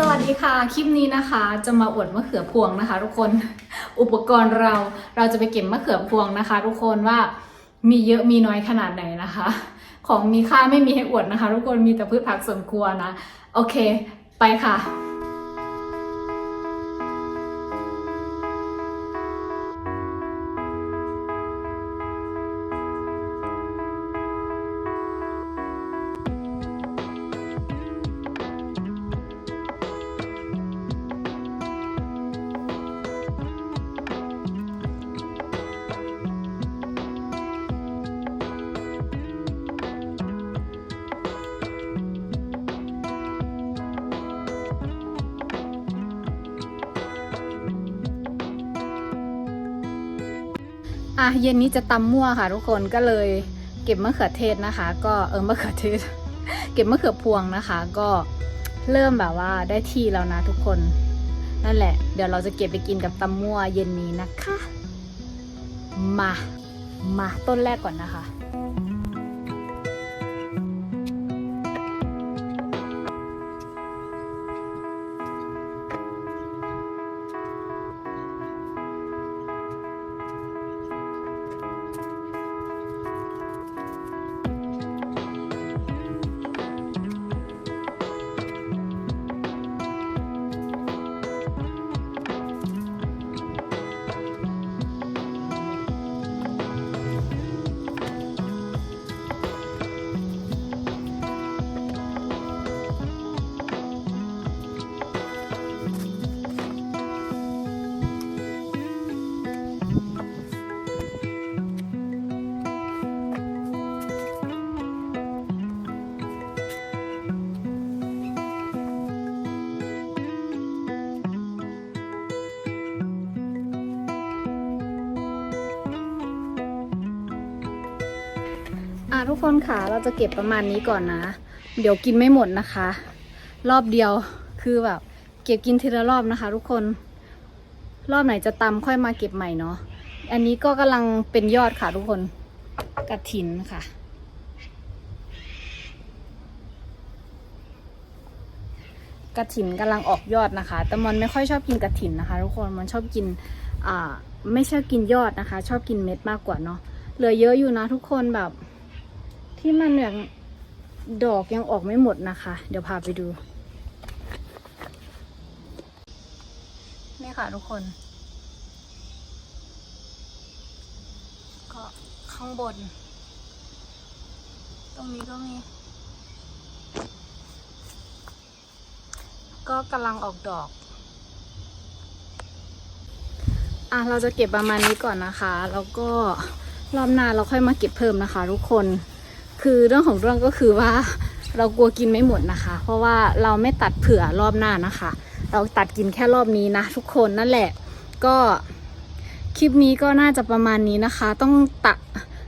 สวัสดีค่ะ คลิปนี้นะคะ จะมาอวดมะเขือพวงนะคะ ทุกคน อุปกรณ์เรา เราจะไปเก็บมะเขือพวงนะคะ ทุกคนว่ามีเยอะมีน้อยขนาดไหนนะคะ ของมีค่าไม่มีให้อวดนะคะ ทุกคน มีแต่พืชผักสวนครัวนะ โอเค ไปค่ะ อะเย็นนี้จะตำมั่วค่ะทุกคนก็เลยเก็บมะเขือเทศนะคะ ก็เออมะเขือเทศ เก็บมะเขือพวงนะคะ ก็เริ่มแบบว่าได้ที่แล้วนะทุกคน นั่นแหละ เดี๋ยวเราจะเก็บไปกินกับตำมั่วเย็นนี้นะคะ มา มาต้นแรกก่อนนะคะ อะทุกคนค่ะเราจะเก็บประมาณนี้ก่อนนะ เดี๋ยวกินไม่หมดนะคะ รอบเดียวคือแบบ เก็บกินทีละรอบนะคะ ทุกคนรอบไหนจะตำค่อยมาเก็บใหม่เนาะอันนี้ก็กำลังเป็นยอดค่ะทุกคนกระถินค่ะ กระถินกำลังออกยอดนะคะ แต่มันไม่ค่อยชอบกินกระถินนะคะ ทุกคนมันชอบกินอ่าไม่ชอบกินยอดนะคะ ชอบกินเม็ดมากกว่าเนาะเหลือเยอะอยู่นะทุกคนแบบ ที่มันย่างดอกยังออกไม่หมดนะคะ เดี๋ยวพาไปดู นี่ค่ะทุกคน ก็ข้างบน ตรงนี้ก็มี ก็กำลังออกดอกอะเราจะเก็บประมาณนี้ก่อนนะคะ แล้วก็รอบหน้าเราค่อยมาเก็บเพิ่มนะคะ ทุกคน คือเรื่องของเรื่องก็คือว่าเรากลัวกินไม่หมดนะคะ เพราะว่าเราไม่ตัดเผื่อรอบหน้านะคะ เราตัดกินแค่รอบนี้นะทุกคนนั่นแหละ ก็คลิปนี้ก็น่าจะประมาณนี้นะคะ ต้องตะ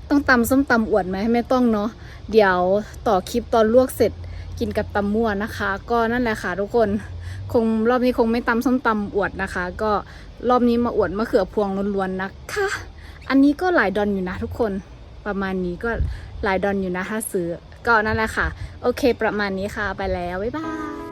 ต้องตำส้มตำอวดไหมไม่ต้องเนาะเดี๋ยวต่อคลิปตอนลวกเสร็จกินกับตำมั่วนะคะ ก็นั่นแหละค่ะทุกคนคงรอบนี้คงไม่ตำส้มตำอวดนะคะ ก็รอบนี้มาอวดมะเขือพวงล้วนๆนะคะ อันนี้ก็หลายดอนอยู่นะทุกคน ประมาณนี้ก็หลายดอนอยู่นะถ้าซื้อก็นั่นแหละค่ะ โอเค ประมาณนี้ค่ะไปแล้ว บ๊ายบาย